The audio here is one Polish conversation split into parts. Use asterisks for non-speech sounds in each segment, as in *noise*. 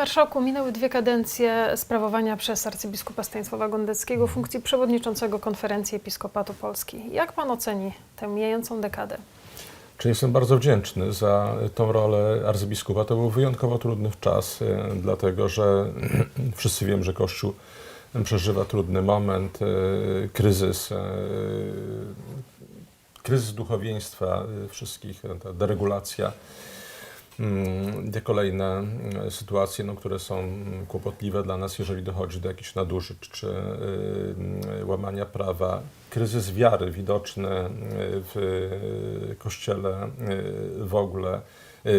marszałku, minęły dwie kadencje sprawowania przez arcybiskupa Stanisława Gondeckiego funkcji przewodniczącego Konferencji Episkopatu Polski. Jak pan oceni tę mijającą dekadę? Czy jestem bardzo wdzięczny za tą rolę arcybiskupa. To był wyjątkowo trudny czas, e, dlatego że *clears throat* wszyscy wiemy, że Kościół przeżywa trudny moment, e, kryzys, e, kryzys duchowieństwa wszystkich, ta deregulacja. Mm, Te kolejne e, sytuacje, no, które są mm, kłopotliwe dla nas, jeżeli dochodzi do jakichś nadużyć czy y, y, łamania prawa. Kryzys wiary widoczny y, w y, Kościele w ogóle.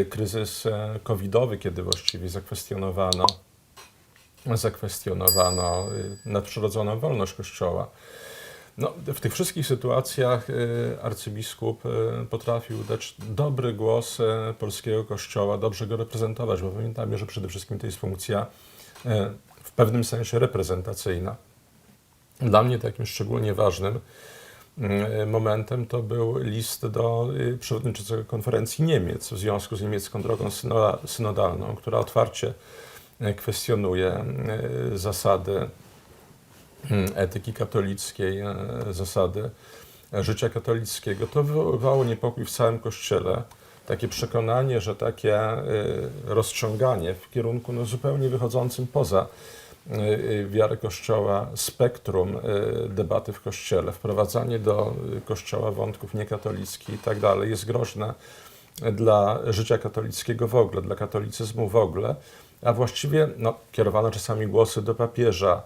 Kryzys e, covidowy, kiedy właściwie zakwestionowano, zakwestionowano nadprzyrodzoną wolność Kościoła. No, w tych wszystkich sytuacjach y, arcybiskup y, potrafił dać dobry głos y, polskiego kościoła, dobrze go reprezentować, bo pamiętajmy, że przede wszystkim to jest funkcja w pewnym sensie reprezentacyjna. Dla mnie takim szczególnie ważnym momentem to był list do przewodniczącego konferencji Niemiec w związku z niemiecką drogą synoda- synodalną, która otwarcie kwestionuje zasady etyki katolickiej, e, zasady życia katolickiego, to wywołało niepokój w całym Kościele. Takie przekonanie, że takie e, rozciąganie w kierunku no, zupełnie wychodzącym poza e, e, wiarę Kościoła, spektrum e, debaty w Kościele, wprowadzanie do e, Kościoła wątków niekatolickich i tak dalej jest groźne dla życia katolickiego w ogóle, dla katolicyzmu w ogóle, a właściwie no, kierowano czasami głosy do papieża,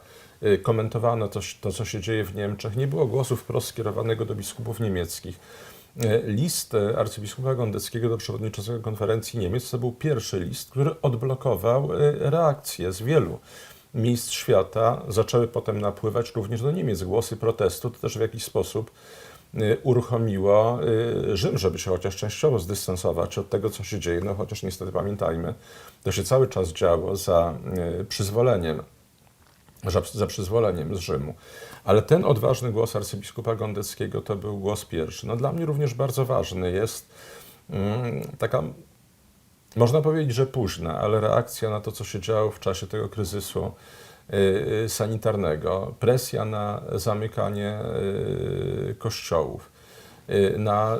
komentowano to, to, co się dzieje w Niemczech. Nie było głosu wprost skierowanego do biskupów niemieckich. Y, List y, arcybiskupa Gondeckiego do przewodniczącego konferencji Niemiec to był pierwszy list, który odblokował y, reakcje z wielu miejsc świata. Zaczęły potem napływać również do Niemiec głosy protestu. To też w jakiś sposób y, uruchomiło y, Rzym, żeby się chociaż częściowo zdystansować od tego, co się dzieje. No chociaż niestety pamiętajmy, to się cały czas działo za y, przyzwoleniem, za, przyzwoleniem z Rzymu. Ale ten odważny głos arcybiskupa Gondeckiego to był głos pierwszy. No dla mnie również bardzo ważny jest mm, taka, można powiedzieć, że późna, ale reakcja na to, co się działo w czasie tego kryzysu y, y, sanitarnego, presja na zamykanie y, kościołów, na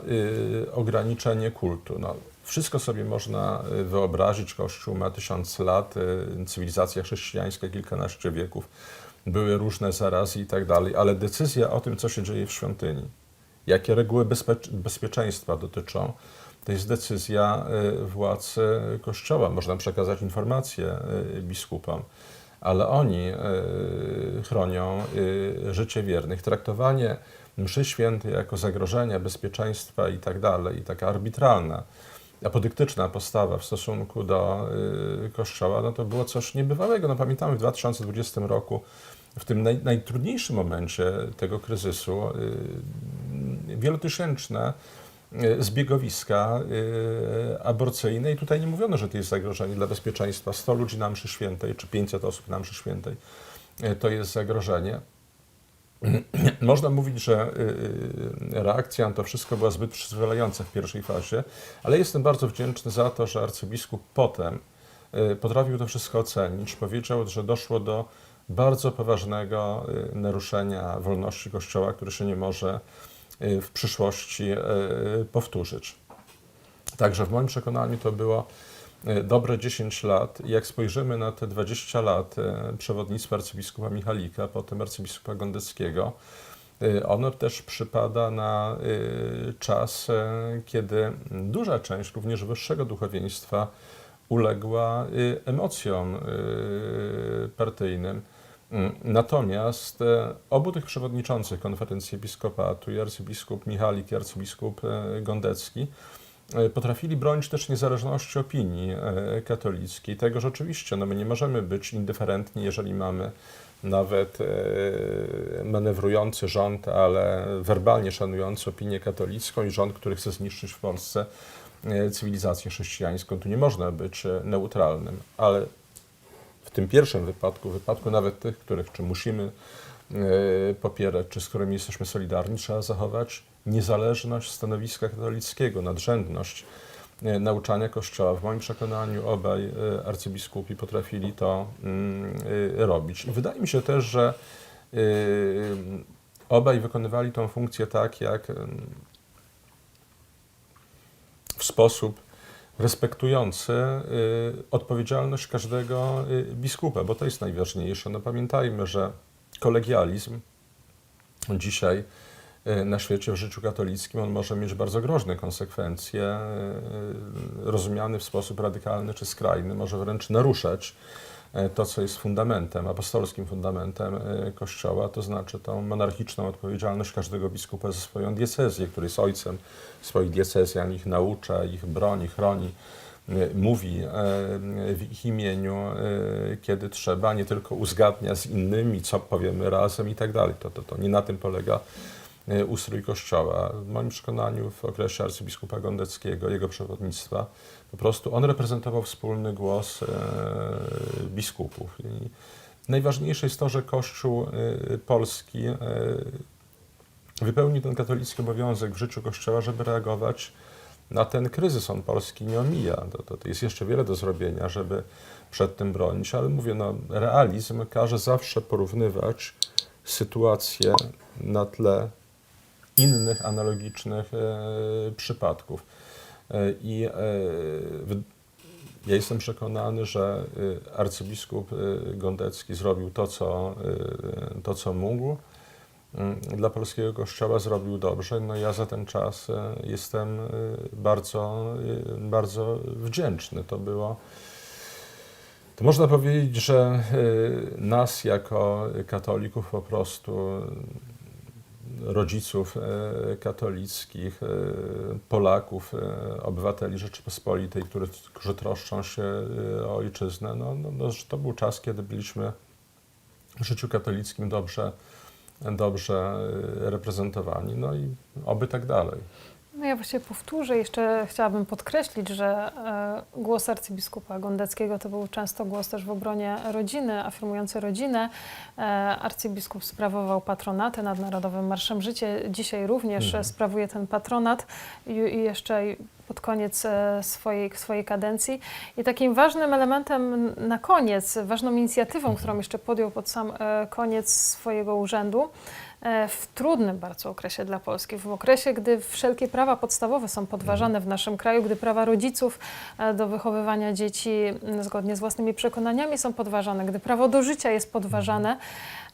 ograniczenie kultu. No, wszystko sobie można y, wyobrazić. Kościół ma tysiąc lat, y, cywilizacja chrześcijańska kilkanaście wieków, były różne zarazy i tak dalej, ale decyzja o tym, co się dzieje w świątyni, jakie reguły bezpie- bezpieczeństwa dotyczą, to jest decyzja y, władz Kościoła. Można przekazać informacje biskupom, ale oni chronią życie wiernych. Traktowanie mszy świętej jako zagrożenia bezpieczeństwa i tak dalej, i taka arbitralna, apodyktyczna postawa w stosunku do y, Kościoła, no to było coś niebywałego. No pamiętamy w 2020 roku, w tym naj, najtrudniejszym momencie tego kryzysu, y, wielotysięczne y, zbiegowiska aborcyjne i tutaj nie mówiono, że to jest zagrożenie dla bezpieczeństwa. 100 ludzi na mszy świętej, czy 500 osób na mszy świętej, to jest zagrożenie. *clears throat* Można mówić, że y, y, reakcja na to wszystko była zbyt przyzwalająca w pierwszej fazie, ale jestem bardzo wdzięczny za to, że arcybiskup potem y, potrafił to wszystko ocenić. Powiedział, że doszło do bardzo poważnego naruszenia wolności Kościoła, które się nie może w przyszłości powtórzyć. Także w moim przekonaniu to było dobre 10 lat. Jak spojrzymy na te 20 lat e, przewodnictwa arcybiskupa Michalika, potem arcybiskupa Gondeckiego, e, ono też przypada na e, czas, e, kiedy duża część również wyższego duchowieństwa uległa e, emocjom e, partyjnym. Mm, Natomiast e, obu tych przewodniczących konferencji episkopatu, i arcybiskup Michalik, i arcybiskup e, Gondecki, e, potrafili bronić też niezależności opinii e, katolickiej. Tego, że oczywiście no my nie możemy być indyferentni, jeżeli mamy nawet e, manewrujący rząd, ale werbalnie szanujący opinię katolicką i rząd, który chce zniszczyć w Polsce e, cywilizację chrześcijańską. Tu nie można być e, neutralnym, ale w tym pierwszym wypadku, w wypadku nawet tych, których czy musimy e, popierać, czy z którymi jesteśmy solidarni, trzeba zachować niezależność stanowiska katolickiego, nadrzędność e, nauczania Kościoła. W moim przekonaniu obaj e, arcybiskupi potrafili to mm, e, robić. Wydaje mi się też, że obaj wykonywali tą funkcję tak, jak w sposób respektujący odpowiedzialność każdego biskupa, bo to jest najważniejsze. No pamiętajmy, że kolegializm dzisiaj na świecie w życiu katolickim on może mieć bardzo groźne konsekwencje, y, rozumiany w sposób radykalny czy skrajny, może wręcz naruszać e, to, co jest fundamentem, apostolskim fundamentem Kościoła, to znaczy tą monarchiczną odpowiedzialność każdego biskupa za swoją diecezję, który jest ojcem swoich diecezjan, ich naucza, ich broni, chroni, mówi w ich imieniu, kiedy trzeba, nie tylko uzgadnia z innymi, co powiemy razem i tak dalej. To, to, to nie na tym polega ustrój Kościoła. W moim przekonaniu w okresie arcybiskupa Gondeckiego, jego przewodnictwa, po prostu on reprezentował wspólny głos e, biskupów. I najważniejsze jest to, że Kościół e, polski e, wypełnił ten katolicki obowiązek w życiu Kościoła, żeby reagować na ten kryzys. On Polski nie omija. To, to jest jeszcze wiele do zrobienia, żeby przed tym bronić, ale mówię, no, realizm każe zawsze porównywać sytuację na tle innych analogicznych e, przypadków. E, I e, ja jestem przekonany, że arcybiskup Gondecki zrobił to, co, to, co mógł. Mm, Dla polskiego kościoła zrobił dobrze. No ja za ten czas jestem bardzo, bardzo wdzięczny. To było. To można powiedzieć, że nas jako katolików po prostu rodziców e, katolickich, e, Polaków, e, obywateli Rzeczypospolitej, którzy, którzy troszczą się o ojczyznę, no, no, no, to był czas, kiedy byliśmy w życiu katolickim dobrze, dobrze reprezentowani, no i oby tak dalej. No ja właściwie powtórzę, jeszcze chciałabym podkreślić, że e, głos arcybiskupa Gondeckiego to był często głos też w obronie rodziny, afirmujący rodzinę. E, arcybiskup sprawował patronaty nad Narodowym Marszem Życie. Dzisiaj również Mhm. sprawuje ten patronat i, jeszcze pod koniec e, swojej, swojej kadencji. I takim ważnym elementem na koniec, ważną inicjatywą, którą jeszcze podjął pod sam koniec swojego urzędu, w trudnym bardzo okresie dla Polski, w okresie, gdy wszelkie prawa podstawowe są podważane w naszym kraju, gdy prawa rodziców e, do wychowywania dzieci zgodnie z własnymi przekonaniami są podważane, gdy prawo do życia jest podważane,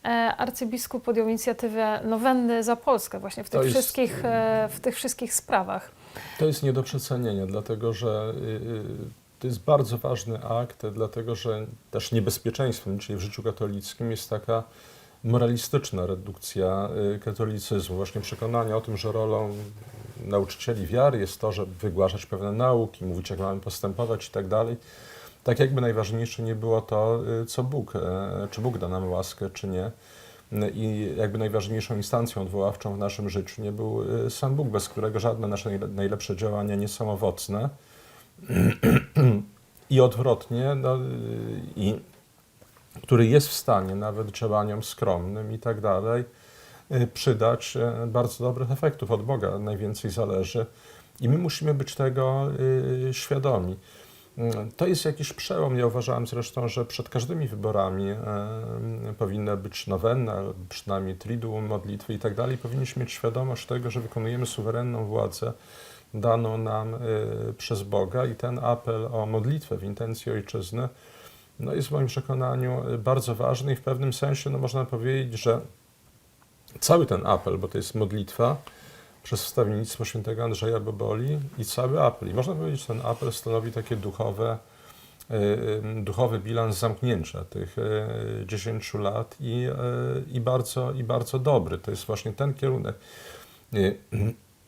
e, arcybiskup podjął inicjatywę Nowenny za Polskę właśnie w tych, jest- wszystkich, e, w tych wszystkich sprawach. To jest nie do przecenienia, dlatego że y, y, to jest bardzo ważny akt, dlatego że też niebezpieczeństwem dzisiaj w życiu katolickim jest taka moralistyczna redukcja y, katolicyzmu, właśnie przekonania o tym, że rolą nauczycieli wiary jest to, żeby wygłaszać pewne nauki, mówić jak mamy postępować i tak dalej. Tak jakby najważniejsze nie było to, y, co Bóg, e, czy Bóg da nam łaskę, czy nie. I jakby najważniejszą instancją odwoławczą w naszym życiu nie był y, sam Bóg, bez którego żadne nasze najle- najlepsze działania nie są owocne. *clears throat* I odwrotnie, no, y, i który jest w stanie nawet działaniom skromnym i tak dalej y, przydać y, bardzo dobrych efektów. Od Boga najwięcej zależy i my musimy być tego y, świadomi. To jest jakiś przełom. Ja uważałem zresztą, że przed każdymi wyborami e, powinna być nowenna, przynajmniej triduum, modlitwy i tak dalej. Powinniśmy mieć świadomość tego, że wykonujemy suwerenną władzę daną nam e, przez Boga i ten apel o modlitwę w intencji ojczyzny no jest w moim przekonaniu e, bardzo ważny i w pewnym sensie no można powiedzieć, że cały ten apel, bo to jest modlitwa, przez wstawiennictwo świętego Andrzeja Boboli i cały apel. I można powiedzieć, że ten apel stanowi takie duchowe, y, duchowy bilans zamknięcia tych y, 10 lat i, i, bardzo, i bardzo dobry. To jest właśnie ten kierunek. *clears throat*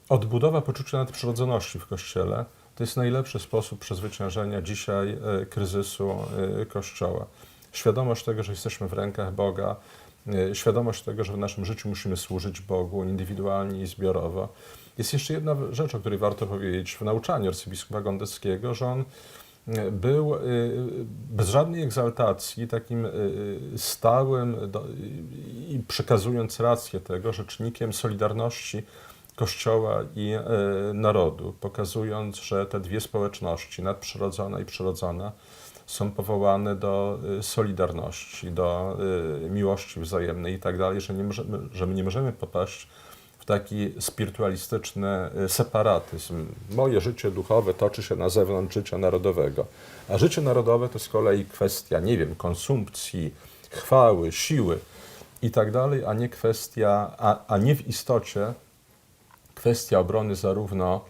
Odbudowa poczucia nadprzyrodzoności w Kościele to jest najlepszy sposób przezwyciężenia dzisiaj y, kryzysu y, Kościoła. Świadomość tego, że jesteśmy w rękach Boga, y, świadomość tego, że w naszym życiu musimy służyć Bogu indywidualnie i zbiorowo. Jest jeszcze jedna rzecz, o której warto powiedzieć w nauczaniu arcybiskupa Gondeckiego, że on był bez żadnej egzaltacji takim stałym i przekazując rację tego rzecznikiem solidarności Kościoła i e, narodu, pokazując, że te dwie społeczności, nadprzyrodzona i przyrodzona, są powołane do e, solidarności, do e, miłości wzajemnej i tak dalej, że, nie możemy, że my nie możemy popaść w taki spirytualistyczny separatyzm. Moje życie duchowe toczy się na zewnątrz życia narodowego, a życie narodowe to z kolei kwestia, nie wiem, konsumpcji, chwały, siły i tak dalej, a nie kwestia, a, a nie w istocie kwestia obrony zarówno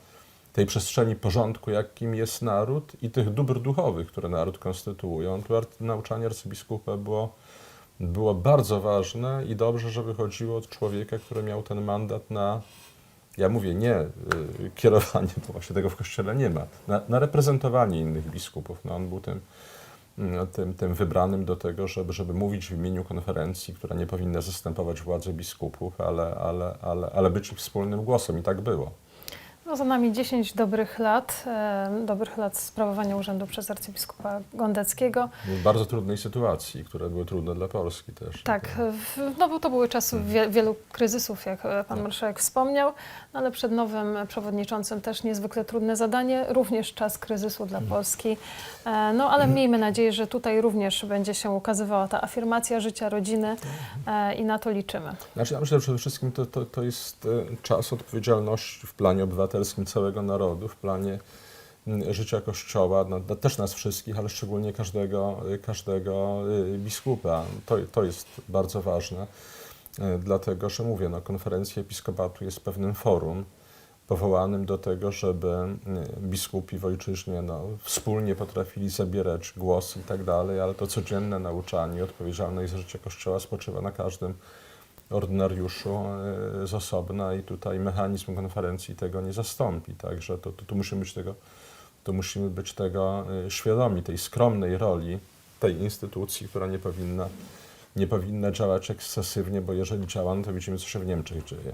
tej przestrzeni porządku, jakim jest naród, i tych dóbr duchowych, które naród konstytuują. Tu nauczanie arcybiskupa było, było bardzo ważne i dobrze, że wychodziło od człowieka, który miał ten mandat na, ja mówię, nie y, kierowanie, bo właśnie tego w Kościele nie ma, na, na reprezentowanie innych biskupów. No, on był tym, tym, tym wybranym do tego, żeby, żeby mówić w imieniu konferencji, która nie powinna zastępować władzy biskupów, ale, ale, ale, ale być ich wspólnym głosem. I tak było. No, za nami 10 dobrych lat, e, dobrych lat sprawowania urzędu przez arcybiskupa Gondeckiego. W bardzo trudnej sytuacji, które były trudne dla Polski też. Tak, w, no bo to były czasy wie, wielu kryzysów, jak e, pan marszałek wspomniał, no, ale przed nowym przewodniczącym też niezwykle trudne zadanie, również czas kryzysu dla Polski. E, No ale miejmy nadzieję, że tutaj również będzie się ukazywała ta afirmacja życia rodziny e, i na to liczymy. Znaczy, ja myślę, że przede wszystkim to, to, to jest e, czas odpowiedzialności w planie obywatelskim całego narodu, w planie mm, życia Kościoła, no, no, też nas wszystkich, ale szczególnie każdego, każdego e, biskupa. To, to jest bardzo ważne, e, dlatego że mówię, no, konferencja episkopatu jest pewnym forum powołanym do tego, żeby mm, biskupi w ojczyźnie no, wspólnie potrafili zabierać głos i tak dalej, ale to codzienne nauczanie, odpowiedzialność za życie Kościoła spoczywa na każdym ordynariuszu e, z osobna i tutaj mechanizm konferencji tego nie zastąpi. Także to, to, to musimy być tego, to musimy być tego e, świadomi, tej skromnej roli tej instytucji, która nie powinna, nie powinna działać ekscesywnie, bo jeżeli działa, no to widzimy, co się w Niemczech dzieje.